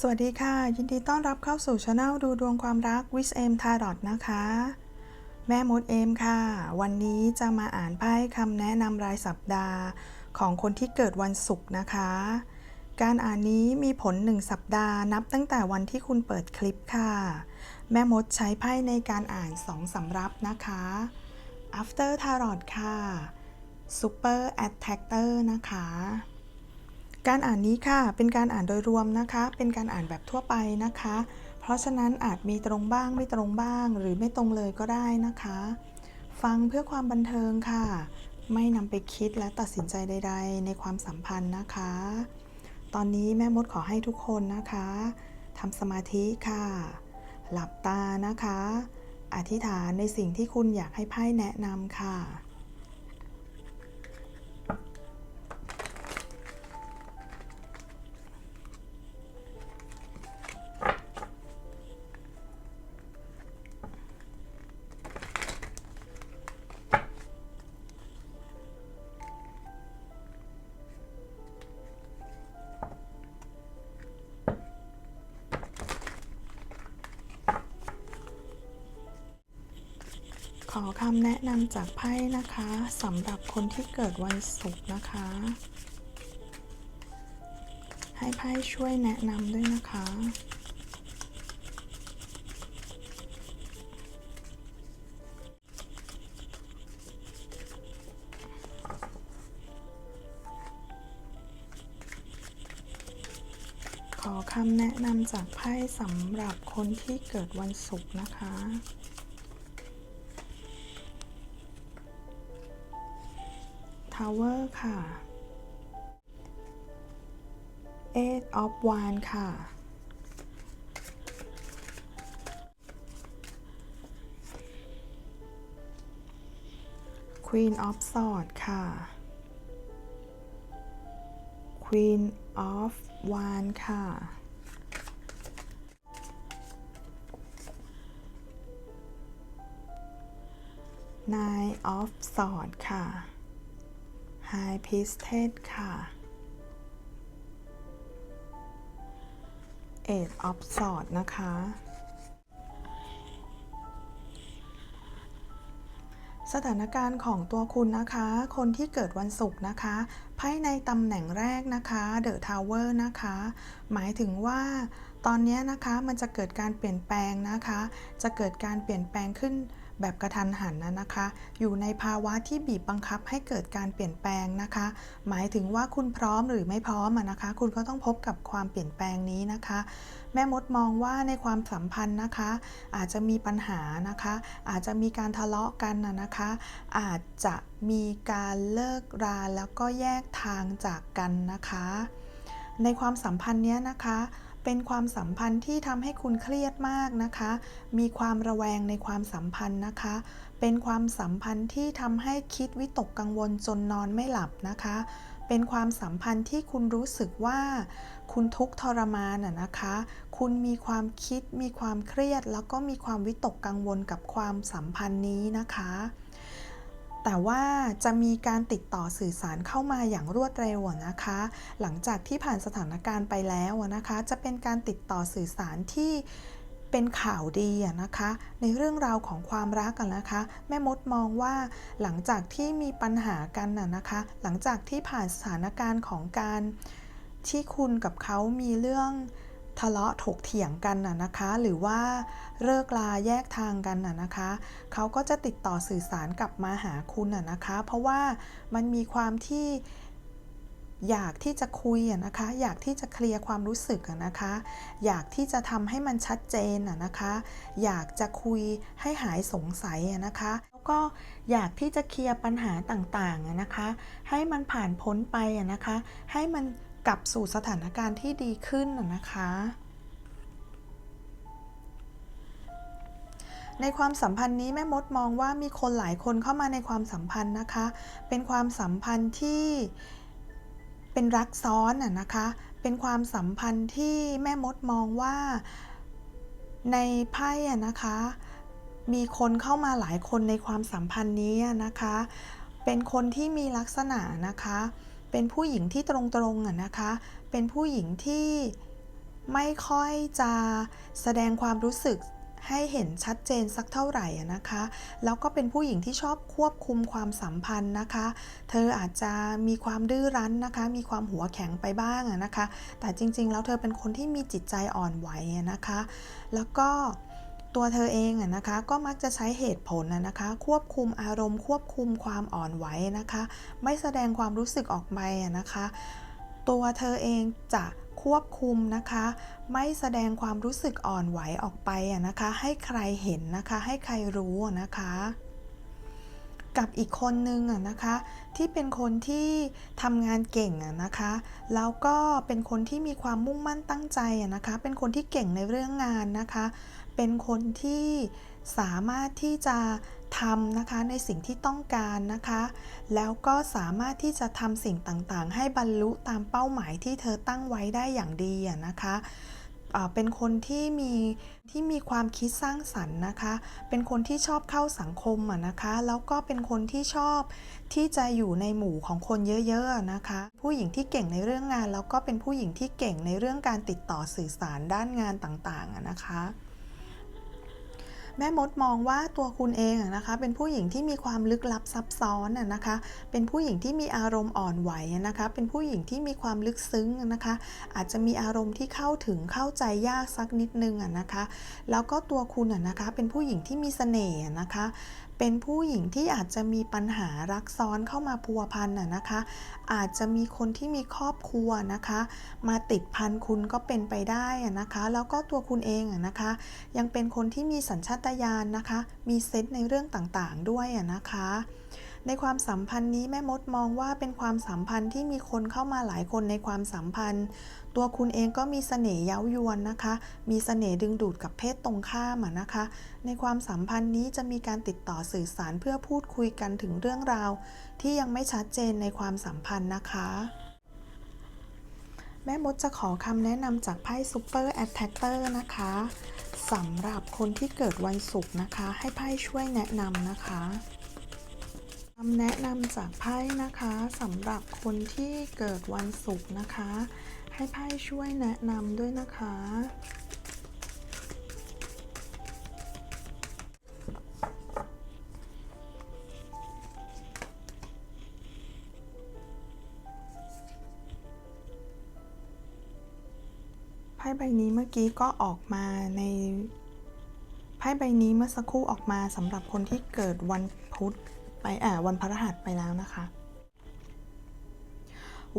สวัสดีค่ะ ยินดีต้อนรับเข้าสู่ช anel ดูดวงความรัก with m t a r o t นะคะ แม่มดเอมค่ะ วันนี้จะมาอ่านไพ่คำแนะนำรายสัปดาห์ ของคนที่เกิดวันศุกร์นะคะ การอ่านนี้มีผล1สัปดาห์นับตั้งแต่วันที่คุณเปิดคลิปค่ะ แม่มดใช้ไพ่ในการอ่าน2สำรับนะคะ after tarot ค่ะ super attacker นะคะ การอ่านนี้ค่ะ เป็นการอ่านโดยรวมนะคะ เป็นการอ่านแบบทั่วไปนะคะ เพราะฉะนั้นอาจมีตรงบ้างไม่ตรงบ้าง หรือไม่ตรงเลยก็ได้นะคะ ฟังเพื่อความบันเทิงค่ะ ไม่นำไปคิดและตัดสินใจใด ๆ ในความสัมพันธ์นะคะ ตอนนี้แม่มดขอให้ทุกคนนะคะทำสมาธิค่ะ หลับตานะคะ อธิษฐานในสิ่งที่คุณอยากให้ไพ่แนะนำค่ะ อคำแนะนำจากไพ่นะคะสำหรับคนที่เกิดวันศุกร์นะคะ ให้ไพ่ช่วยแนะนำด้วยนะคะ ขอคำแนะนำจากไพ่สำหรับคนที่เกิดวันศุกร์นะคะ ทาวเวอร์ค่ะ Eight of Wands ค่ะ Queen of Swords ค่ะ Queen of Wands ค่ะ Nine of Swords ค่ะ High Priestess ค่ะ Eight of Swords นะคะ สถานการณ์ของตัวคุณนะคะ คนที่เกิดวันศุกร์นะคะไพ่ในตำแหน่งแรกนะคะ The Tower นะคะ หมายถึงว่าตอนนี้นะคะมันจะเกิดการเปลี่ยนแปลงนะคะ จะเกิดการเปลี่ยนแปลงขึ้น แบบกระทันหันนะนะคะ อยู่ในภาวะที่บีบบังคับให้เกิดการเปลี่ยนแปลงนะคะ หมายถึงว่าคุณพร้อมหรือไม่พร้อมนะคะ คุณก็ต้องพบกับความเปลี่ยนแปลงนี้นะคะ แม่มดมองว่าในความสัมพันธ์นะคะ อาจจะมีปัญหานะคะ อาจจะมีการทะเลาะกันนะคะ อาจจะมีการเลิกราแล้วก็แยกทางจากกันนะคะ ในความสัมพันธ์นี้นะคะ เป็นความสัมพันธ์ที่ทำให้คุณเครียดมากนะคะ มีความระแวงในความสัมพันธ์นะคะ เป็นความสัมพันธ์ที่ทำให้คิดวิตกกังวลจนนอนไม่หลับนะคะ เป็นความสัมพันธ์ที่คุณรู้สึกว่า คุณทุกข์ทรมานอะนะคะ คุณมีความคิด มีความเครียด แล้วก็มีความวิตกกังวลกับความสัมพันธ์นี้นะคะ แต่ว่าจะมีการติดต่อสื่อสารเข้ามาอย่างรวดเร็วนะคะ หลังจากที่ผ่านสถานการณ์ไปแล้วนะคะ จะเป็นการติดต่อสื่อสารที่เป็นข่าวดีนะคะ ในเรื่องราวของความรักกันนะคะ แม่มดมองว่าหลังจากที่มีปัญหากันนะคะ หลังจากที่ผ่านสถานการณ์ของการที่คุณกับเขามีเรื่อง ทะเลาะถกเถียงกันน่ะนะคะ หรือว่าเลิกลาแยกทางกันน่ะนะคะ เขาก็จะติดต่อสื่อสารกลับมาหาคุณน่ะนะคะ เพราะว่ามันมีความที่อยากที่จะคุยอะนะคะ อยากที่จะเคลียร์ความรู้สึกอะนะคะ อยากที่จะทำให้มันชัดเจนอะนะคะ อยากจะคุยให้หายสงสัยอะนะคะ แล้วก็อยากที่จะเคลียร์ปัญหาต่างๆอะนะคะ ให้มันผ่านพ้นไปอะนะคะ ให้มัน กลับสู่สถานการณ์ที่ดีขึ้นนะคะ ในความสัมพันธ์นี้แม่มดมองว่ามีคนหลายคนเข้ามาในความสัมพันธ์นะคะ เป็นความสัมพันธ์ที่เป็นรักซ้อนอะนะคะ เป็นความสัมพันธ์ที่แม่มดมองว่าในไพ่อะนะคะ มีคนเข้ามาหลายคนในความสัมพันธ์นี้นะคะ เป็นคนที่มีลักษณะนะคะ เป็นผู้หญิงที่ตรงๆนะคะ เป็นผู้หญิงที่ไม่ค่อยจะแสดงความรู้สึกให้เห็นชัดเจนสักเท่าไหร่นะคะ แล้วก็เป็นผู้หญิงที่ชอบควบคุมความสัมพันธ์นะคะ เธออาจจะมีความดื้อรั้นนะคะ มีความหัวแข็งไปบ้างนะคะ แต่จริงๆ แล้วเธอเป็นคนที่มีจิตใจอ่อนไหวนะคะ แล้วก็ ตัวเธอเองนะคะก็มักจะใช้เหตุผลนะคะ ควบคุมอารมณ์ ควบคุมความอ่อนไหวนะคะ ไม่แสดงความรู้สึกออกไปนะคะ ตัวเธอเองจะควบคุมนะคะ ไม่แสดงความรู้สึกอ่อนไหวออกไปนะคะ ให้ใครเห็นนะคะ ให้ใครรู้นะคะกับอีกคนนึงอะนะคะที่เป็นคนที่ทำงานเก่งอะนะคะแล้วก็เป็นคนที่มีความมุ่งมั่นตั้งใจอะนะคะ เป็นคนที่เก่งในเรื่องงานนะคะ เป็นคนที่สามารถที่จะทำนะคะในสิ่งที่ต้องการนะคะ แล้วก็สามารถที่จะทำสิ่งต่างๆ ให้บรรลุตามเป้าหมายที่เธอตั้งไว้ได้อย่างดีอะนะคะเป็นคนที่มีที่มีความคิดสร้างสรรค์นะคะ เป็นคนที่ชอบเข้าสังคมอะนะคะ แล้วก็เป็นคนที่ชอบที่จะอยู่ในหมู่ของคนเยอะๆนะคะ ผู้หญิงที่เก่งในเรื่องงาน แล้วก็เป็นผู้หญิงที่เก่งในเรื่องการติดต่อสื่อสารด้านงานต่างๆอะนะคะ แม่มดมองว่าตัวคุณเองนะคะ เป็นผู้หญิงที่มีความลึกลับซับซ้อนนะคะ เป็นผู้หญิงที่มีอารมณ์อ่อนไหวนะคะ เป็นผู้หญิงที่มีความลึกซึ้งนะคะ อาจจะมีอารมณ์ที่เข้าถึงเข้าใจยากสักนิดนึงนะคะ แล้วก็ตัวคุณนะคะ เป็นผู้หญิงที่มีเสน่ห์นะคะ เป็นผู้หญิงที่อาจจะมีปัญหารักซ้อนเข้ามาพัวพันอะนะคะ อาจจะมีคนที่มีครอบครัวนะคะ มาติดพันคุณก็เป็นไปได้อะนะคะ แล้วก็ตัวคุณเองอะนะคะ ยังเป็นคนที่มีสัญชาตญาณนะคะ มีเซนส์ในเรื่องต่างๆ ด้วยอะนะคะ ในความสัมพันธ์นี้แม่มดมองว่าเป็นความสัมพันธ์ที่มีคนเข้ามาหลายคนในความสัมพันธ์ ตัวคุณเองก็มีเสน่ห์เย้ายวนนะคะ มีเสน่ห์ดึงดูดกับเพศตรงข้ามนะคะ ในความสัมพันธ์นี้จะมีการติดต่อสื่อสารเพื่อพูดคุยกันถึงเรื่องราว ที่ยังไม่ชัดเจนในความสัมพันธ์นะคะแม่มดจะขอคำแนะนำจากไพ่ Super Attacker นะคะสำหรับคนที่เกิดวันศุกร์นะคะ ให้ไพ่ช่วยแนะนำนะคะ คำแนะนำจากไพ่นะคะสำหรับคนที่เกิดวันศุกร์นะคะ ให้ไพ่ช่วยแนะนำด้วยนะคะ ไพ่ใบนี้เมื่อกี้ก็ออกมาในไพ่ใบนี้เมื่อสักครู่ออกมาสำหรับคนที่เกิดวันพุธ ไปอ่าวันพฤหัสไปแล้วนะคะ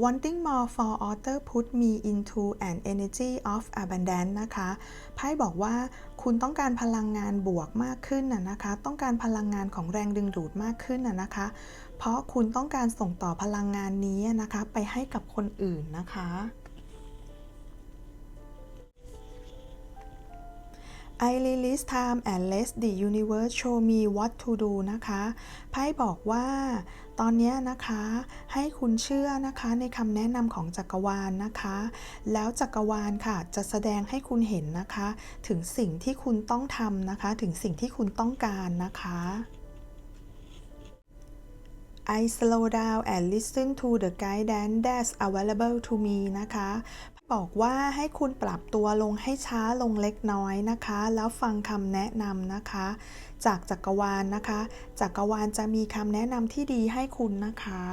Wanting more for author put me into an energy of abundance นะคะ ไพ่บอกว่าคุณต้องการพลังงานบวกมากขึ้นนะนะคะ ต้องการพลังงานของแรงดึงดูดมากขึ้นนะนะคะ เพราะคุณต้องการส่งต่อพลังงานนี้นะคะ ไปให้กับคนอื่นนะคะ I release time and let the universe show me what to do นะคะไพ่บอกว่าตอนนี้นะคะให้คุณเชื่อนะคะในคำแนะนำของจักรวาลนะคะ แล้วจักรวาลค่ะจะแสดงให้คุณเห็นนะคะ ถึงสิ่งที่คุณต้องทำนะคะ ถึงสิ่งที่คุณต้องการนะคะ I slow down and listen to the guidance that's available to me นะคะ บอกว่าให้คุณปรับตัวลงให้ช้าลงเล็กน้อยนะคะ แล้วฟังคำแนะนำนะคะ จากจักรวาลนะคะ จักรวาลจะมีคำแนะนำที่ดีให้คุณนะคะ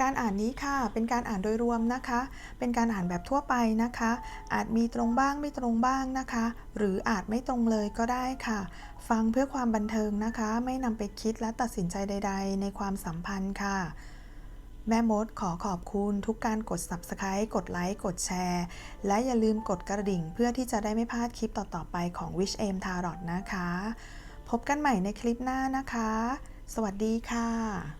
การอ่านนี้ค่ะ เป็นการอ่านโดยรวมนะคะ เป็นการอ่านแบบทั่วไปนะคะ อาจมีตรงบ้างไม่ตรงบ้างนะคะ หรืออาจไม่ตรงเลยก็ได้ค่ะ ฟังเพื่อความบันเทิงนะคะ ไม่นำไปคิดและตัดสินใจใด ๆ ในความสัมพันธ์ค่ะ แม่มดขอขอบคุณทุกการกด Subscribe กดไลค์ กดแชร์ และอย่าลืมกดกระดิ่งเพื่อที่จะได้ไม่พลาดคลิปต่อ ๆ ไปของ Wish Aim Tarot นะคะ พบกันใหม่ในคลิปหน้านะคะ สวัสดีค่ะ